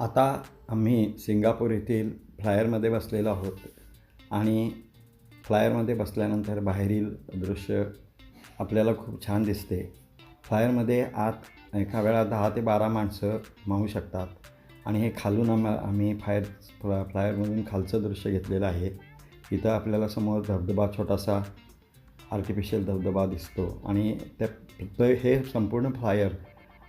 आता आम्ही सिंगापूर येथील फ्लायरमध्ये बसलेलो आहोत आणि फ्लायरमध्ये बसल्यानंतर बाहेरील दृश्य आपल्याला खूप छान दिसते. फ्लायरमध्ये आत एका वेळा दहा ते बारा माणसं मावू शकतात आणि हे खालून आम आम्ही फायर फ्ला फ्लायरमधून खालचं दृश्य घेतलेलं आहे. इथं आपल्याला समोर धबधबा छोटासा आर्टिफिशियल धबधबा दिसतो आणि त्या हे संपूर्ण फ्लायर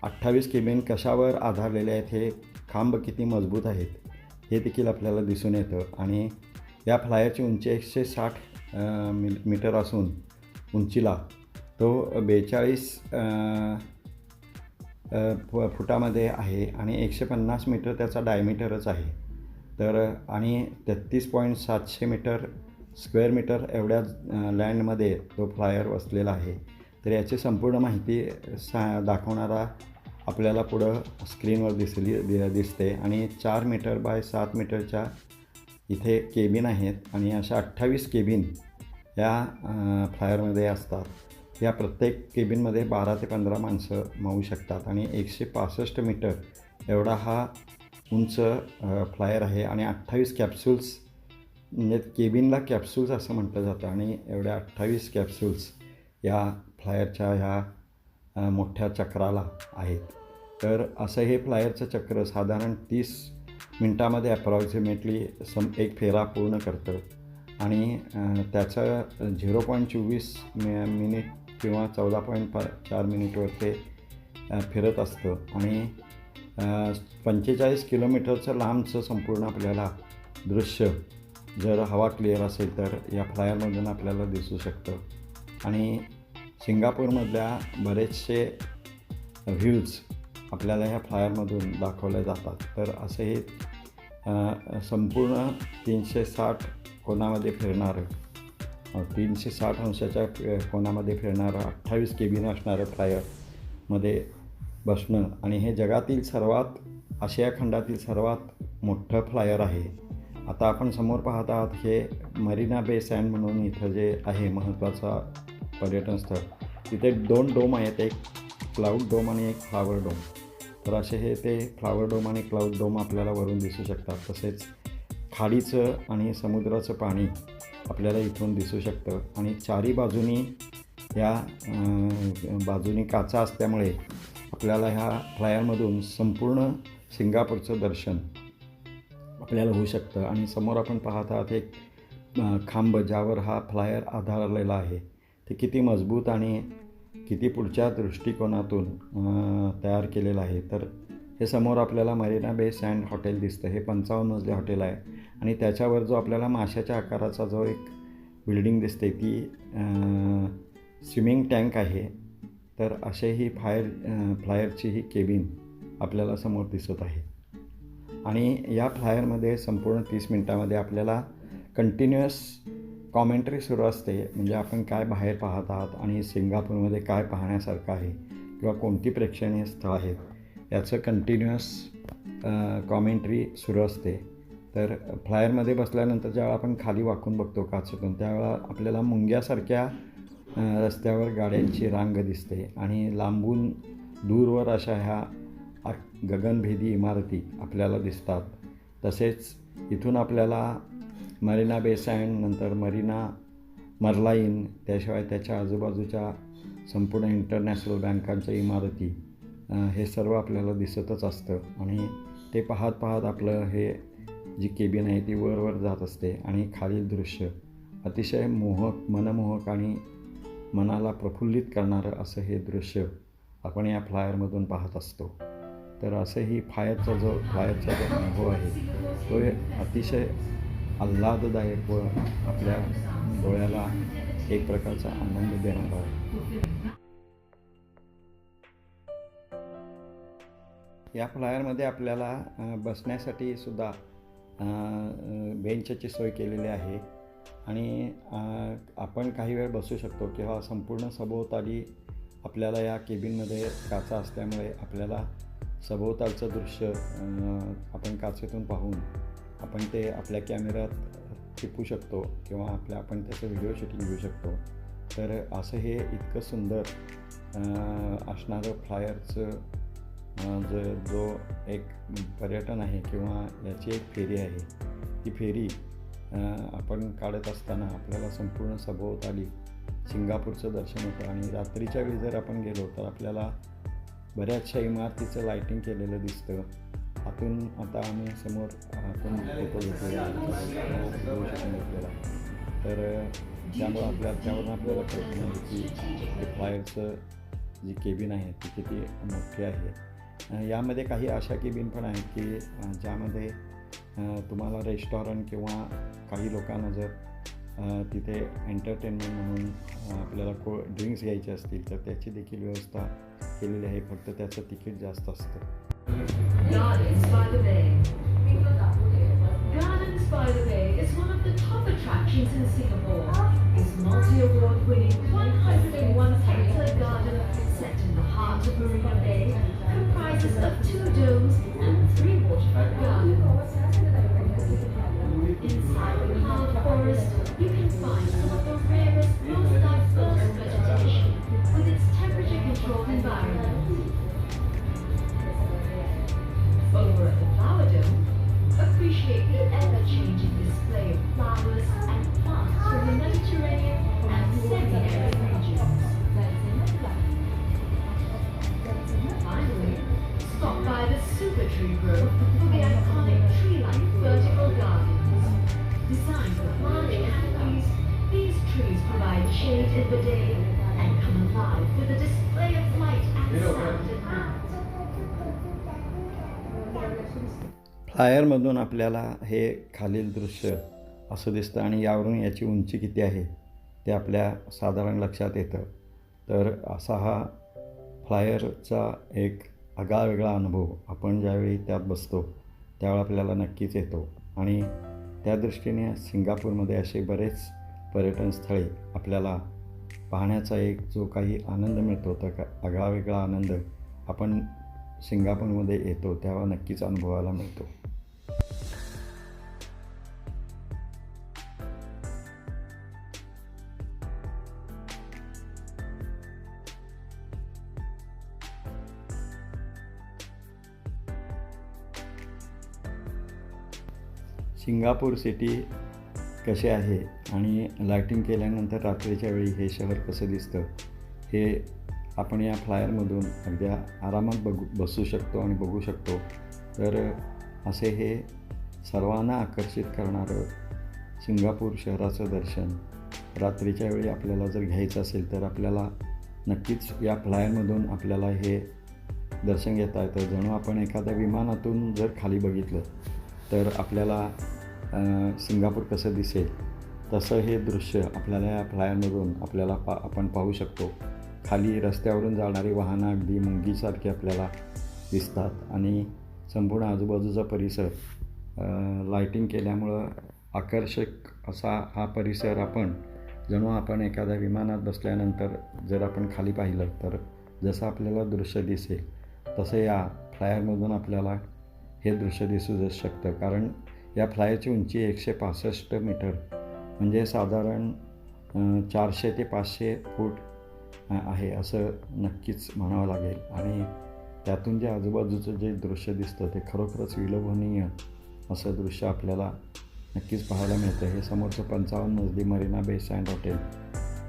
अठ्ठावीस केबिन कशावर आधारलेले आहेत हे खांब किती मजबूत आहेत हे देखील आपल्याला दिसून येतं. आणि या फ्लायरची उंची एकशे साठ मि मीटर असून उंचीला तो बेचाळीस फुटामध्ये आहे आणि एकशे पन्नास मीटर त्याचा डायमीटरच आहे. तर आणि तेहतीस पॉईंट सातशे मीटर स्क्वेअर मीटर एवढ्या लँडमध्ये तो फ्लायर वसलेला आहे. तर याची संपूर्ण माहिती सा दाखवणारा आपल्याला पुढं स्क्रीनवर दिसली दि दिसते. आणि चार मीटर बाय सात मीटरच्या इथे केबिन आहेत. आणि अशा अठ्ठावीस केबिन या फ्लायरमध्ये असतात. या प्रत्येक केबिनमध्ये बारा ते पंधरा माणसं मावू शकतात. आणि एकशे पासष्ट मीटर एवढा हा उंच फ्लायर आहे. आणि अठ्ठावीस कॅप्सूल्स म्हणजे केबिनला कॅप्सूल्स असं म्हटलं जातं. आणि एवढ्या अठ्ठावीस कॅप्सूल्स या फ्लायरच्या ह्या मोठ्या चक्राला आहेत. तर असं हे फ्लायरचं चक्र साधारण तीस मिनटामध्ये ॲप्रॉक्सिमेटली सम एक फेरा पूर्ण करतं. आणि त्याचं झिरो पॉईंट चोवीस मि मिनिट किंवा चौदा पॉईंट पा चार मिनिटवर ते फिरत असतं. आणि पंचेचाळीस किलोमीटरचं लांबचं संपूर्ण आपल्याला दृश्य जर हवा क्लिअर असेल तर या फ्लायरमधून आपल्याला दिसू शकतं. आणि सिंगापूरमधल्या बरेचसे व्ह्यूज आपल्याला ह्या फ्लायरमधून दाखवल्या जातात. तर असे हे संपूर्ण तीनशे साठ कोणामध्ये फिरणारं तीनशे साठ अंशाच्या कोणामध्ये फिरणारं अठ्ठावीस केबिन असणारं फ्लायरमध्ये बसणं आणि हे जगातील सर्वात आशिया खंडातील सर्वात मोठं फ्लायर आहे. आता आपण समोर पाहत आहात हे मरीना बे सँड म्हणून इथं जे आहे महत्त्वाचा पर्यटन स्थळ तिथे दोन डोम आहेत एक क्लाउड डोम आणि एक फ्लावर डोम. तर असे हे ते फ्लावर डोम आणि क्लाउड डोम आपल्याला वरून दिसू शकतात. तसेच खाडीचं आणि समुद्राचं पाणी आपल्याला इथून दिसू शकतं. आणि चारी बाजूनी या बाजूनी काचा असल्यामुळे आपल्याला ह्या फ्लायरमधून संपूर्ण सिंगापूरचं दर्शन आपल्याला होऊ शकतं. आणि समोर आपण पाहत आहात एक खांब ज्यावर हा फ्लायर आधारलेला आहे. ते किती मजबूत आणि किती पुढच्या दृष्टिकोनातून तयार केलेलं आहे. तर हे समोर आपल्याला मरीना बे सँड हॉटेल दिसतं. हे पंचावन्न मजले हॉटेल आहे. आणि त्याच्यावर जो आपल्याला माशाच्या आकाराचा जो एक बिल्डिंग दिसते ती स्विमिंग टँक आहे. तर असे ही फायर फ्लायरची ही केबिन आपल्याला समोर दिसत आहे. आणि या फ्लायरमध्ये संपूर्ण तीस मिनटामध्ये आपल्याला कंटिन्युअस कॉमेंट्री सुरू असते म्हणजे आपण काय बाहेर पाहत आहात आणि सिंगापूरमध्ये काय पाहण्यासारखं आहे किंवा कोणती प्रेक्षणीय स्थळ आहेत याचं कंटिन्युअस कॉमेंट्री सुरू असते. तर फ्लायरमध्ये बसल्यानंतर ज्यावेळा आपण खाली वाकून बघतो काचेतून त्यावेळा आपल्याला मुंग्यासारख्या रस्त्यावर गाड्यांची रांग दिसते आणि लांबून दूरवर अशा ह्या गगनभेदी इमारती आपल्याला दिसतात. तसेच इथून आपल्याला मरीना बेसँड नंतर मरीना मर्लाईन त्याशिवाय त्याच्या आजूबाजूच्या संपूर्ण इंटरनॅशनल बँकांच्या इमारती हे सर्व आपल्याला दिसतच असतं. आणि ते पाहत पाहत आपलं हे जी केबिन आहे ती वरवर जात असते. आणि खालील दृश्य अतिशय मोहक मनमोहक आणि मनाला प्रफुल्लित करणारं असं हे दृश्य आपण या फ्लायरमधून पाहत असतो. तर असं ही फायरचा जो फ्लायरचा जो अनुभव आहे तो हे अतिशय आल्हाददायक व आपल्या डोळ्याला एक प्रकारचा आनंद देणार आहे. या फ्लायरमध्ये आपल्याला बसण्यासाठी सुद्धा बेंचची सोय केलेली आहे. आणि आपण काही वेळ बसू शकतो किंवा संपूर्ण सभोवताली आपल्याला या केबिनमध्ये काचा असल्यामुळे आपल्याला सभोवतालचं दृश्य आपण काचेतून पाहून आपण ते आपल्या कॅमेऱ्यात टिपू शकतो किंवा आपल्या आपण त्याचं व्हिडिओ शूटिंग घेऊ शकतो. तर असं हे इतकं सुंदर असणारं फ्लायरचं अं, ज जो एक पर्यटन आहे किंवा याची एक फेरी आहे ती फेरी आपण काढत असताना आपल्याला संपूर्ण सभोवताली सिंगापूरचं दर्शन होतं. आणि रात्रीच्या वेळी जर आपण गेलो तर आपल्याला बऱ्याचशा इमारतीचं लाईटिंग केलेलं दिसतं. आतून आता आम्ही समोर आतून फोटो घेतलेला घेतलेला. तर त्यामुळं आपल्या त्यावरून आपल्याला कल्पना येते की ते फ्लायरचं जी केबिन आहे ती किती मोठी आहे. यामध्ये काही अशा केबिन पण आहेत की ज्यामध्ये तुम्हाला रेस्टॉरंट किंवा काही लोकांना जर तिथे एंटरटेनमेंट म्हणून आपल्याला को ड्रिंक्स घ्यायचे असतील तर त्याची देखील व्यवस्था केलेली आहे. फक्त त्याचं तिकीट जास्त असतं. Gardens by the Bay. Gardens by the Bay is one of the top attractions in Singapore. This multi-award winning 101 hectare garden set in the heart of Marina Bay comprises of two domes and three waterfront gardens. Inside the hard forest, you can find some of the फ्लायरमधून आपल्याला हे खालील दृश्य असं दिसतं आणि यावरून याची उंची किती आहे ते आपल्या साधारण लक्षात येतं. तर असा हा फ्लायरचा एक आगळा वेगळा अनुभव आपण ज्यावेळी त्यात बसतो त्यावेळी आपल्याला नक्कीच येतो. आणि त्या दृष्टीने सिंगापूरमध्ये असे बरेच पर्यटन स्थळे आपल्याला पाहण्याचा एक जो काही आनंद मिळतो तर का आगळा वेगळा आनंद आपण सिंगापूरमध्ये येतो तेव्हा नक्कीच अनुभवायला मिळतो. सिंगापूर सिटी कसे आहे आणि लायटिंग केल्यानंतर रात्रीच्या वेळी हे शहर कसं दिसतं हे आपण या फ्लायरमधून अगदी आरामात बघू बसू शकतो आणि बघू शकतो. तर असे हे सर्वांना आकर्षित करणारं सिंगापूर शहराचं दर्शन रात्रीच्या वेळी आपल्याला जर घ्यायचं असेल तर आपल्याला नक्कीच या फ्लायरमधून आपल्याला हे दर्शन घेता येतं. जणू आपण एखाद्या विमानातून जर खाली बघितलं तर आपल्याला सिंगापूर कसं दिसेल तसं हे दृश्य आपल्याला या फ्लायरमधून आपल्याला पा आपण पाहू शकतो. खाली रस्त्यावरून जाणारी वाहनं अगदी मुंगीसारखी आपल्याला दिसतात आणि संपूर्ण आजूबाजूचा परिसर अ, लाईटिंग केल्यामुळं आकर्षक असा हा परिसर आपण जणू आपण एखाद्या विमानात बसल्यानंतर जर आपण खाली पाहिलं तर जसं आपल्याला दृश्य दिसेल तसं या फ्लायरमधून आपल्याला हे दृश्य दिसू शकतं. कारण या फ्लायरची उंची एकशे पासष्ट मीटर म्हणजे साधारण चारशे ते पाचशे फूट आहे असं नक्कीच म्हणावं लागेल. आणि त्यातून जे आजूबाजूचं जे दृश्य दिसतं ते खरोखरच विलोभनीय असं दृश्य आपल्याला नक्कीच पाहायला मिळतं. हे समोरचं पंचावन्न मजली मरीना बे सँड हॉटेल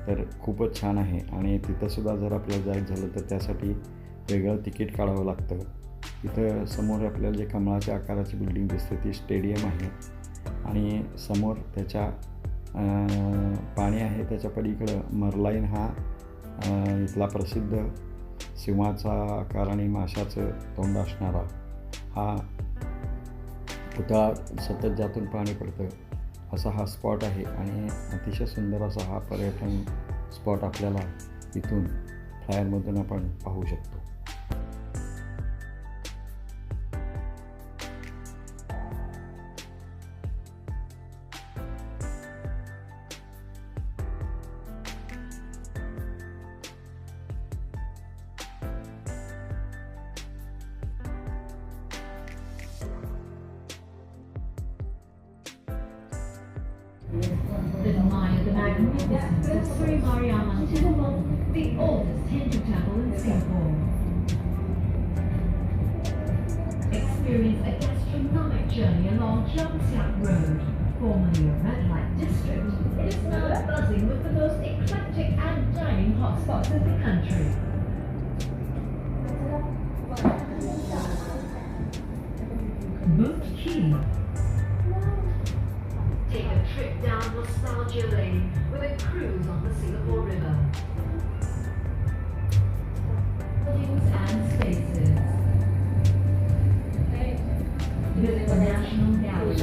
तर खूपच छान आहे. आणि तिथंसुद्धा जर आपल्याला जायचं झालं तर त्यासाठी वेगळं तिकीट काढावं लागतं. इथं समोर आपल्याला जे कमळाच्या आकाराची बिल्डिंग दिसते ती स्टेडियम आहे. आणि समोर त्याच्या पाणी आहे त्याच्या पलीकडं मरलाईन हा इथला प्रसिद्ध सिंहाचा आकार आणि माशाचं तोंड असणारा हा पुतळा सतत ज्यातून पाणी पडतं. असा हा स्पॉट आहे आणि अतिशय सुंदर असा हा पर्यटन स्पॉट आपल्याला इथून फ्लायरमधून आपण पाहू शकतो. Admire the magnificence of Sri Mariamman Temple, the oldest Hindu temple in Singapore. experience a gastronomic journey along Cheongsiak Road, formerly a red light district. It is now buzzing with the most eclectic and dining hotspots in the country.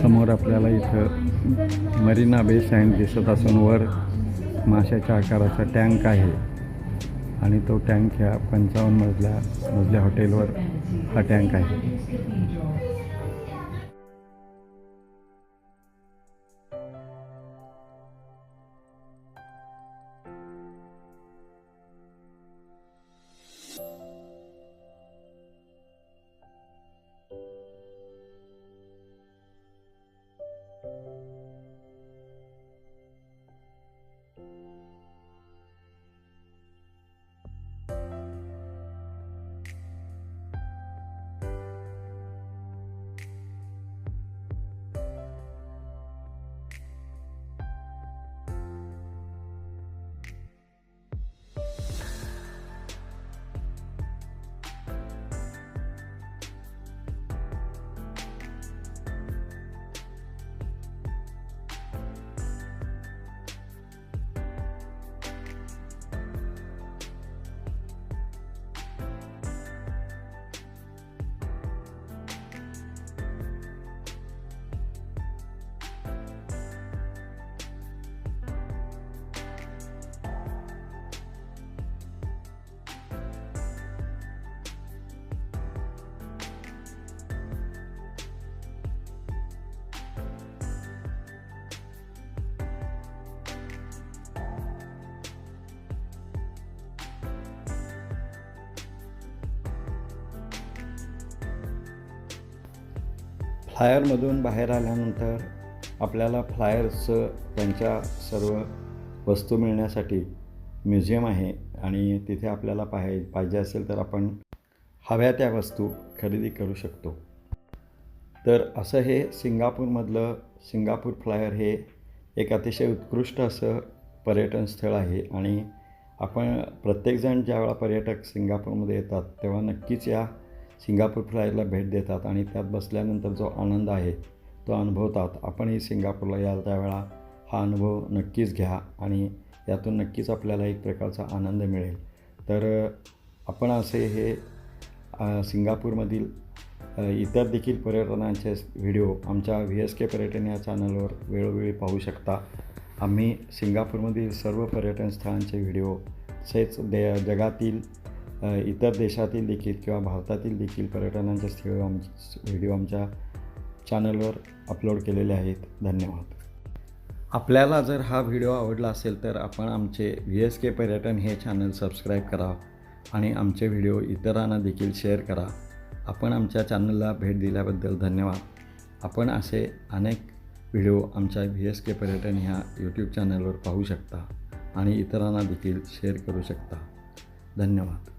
समोर आपल्याला इथं marina बे sand दिसत असून वर माशाच्या आकाराचा tank आहे. आणि तो टँक ह्या पंचावन्न मजल्या मजल्या हॉटेलवर हा टँक आहे. फ्लायरमधून बाहेर आल्यानंतर आपल्याला फ्लायर्सचं त्यांच्या सर्व वस्तू मिळण्यासाठी म्युझियम आहे आणि तिथे आपल्याला पाहाय पाहिजे असेल तर आपण हव्या त्या वस्तू खरेदी करू शकतो. तर असं हे सिंगापूरमधलं सिंगापूर फ्लायर हे एक अतिशय उत्कृष्ट असं पर्यटन स्थळ आहे आणि आपण प्रत्येकजण ज्यावेळा पर्यटक सिंगापूरमध्ये येतात तेव्हा नक्कीच या सिंगापूर फ्लायला भेट देतात आणि त्यात बसल्यानंतर जो आनंद आहे तो अनुभवतात. आपणही सिंगापूरला याल त्यावेळा हा अनुभव नक्कीच घ्या आणि यातून नक्कीच आपल्याला एक प्रकारचा आनंद मिळेल. तर आपण असे हे सिंगापूरमधील इतर देखील पर्यटनांचे व्हिडिओ आमच्या व्ही एस के पर्यटन या चॅनलवर वेळोवेळी पाहू शकता. आम्ही सिंगापूरमधील सर्व पर्यटन स्थळांचे व्हिडिओ तसेच दे जगातील इतर देशातील देखील किंवा भारतातील देखील पर्यटनांचे स्थळ आम व्हिडिओ आमच्या चॅनलवर अपलोड केलेले आहेत. धन्यवाद. आपल्याला जर हा व्हिडिओ आवडला असेल तर आपण आमचे व्ही एस के पर्यटन हे चॅनल सबस्क्राईब करा आणि आमचे व्हिडिओ इतरांना देखील शेअर करा. आपण आमच्या चॅनलला भेट दिल्याबद्दल धन्यवाद. आपण असे अनेक व्हिडिओ आमच्या व्ही एस के पर्यटन ह्या यूट्यूब चॅनलवर पाहू शकता आणि इतरांना देखील शेअर करू शकता. धन्यवाद.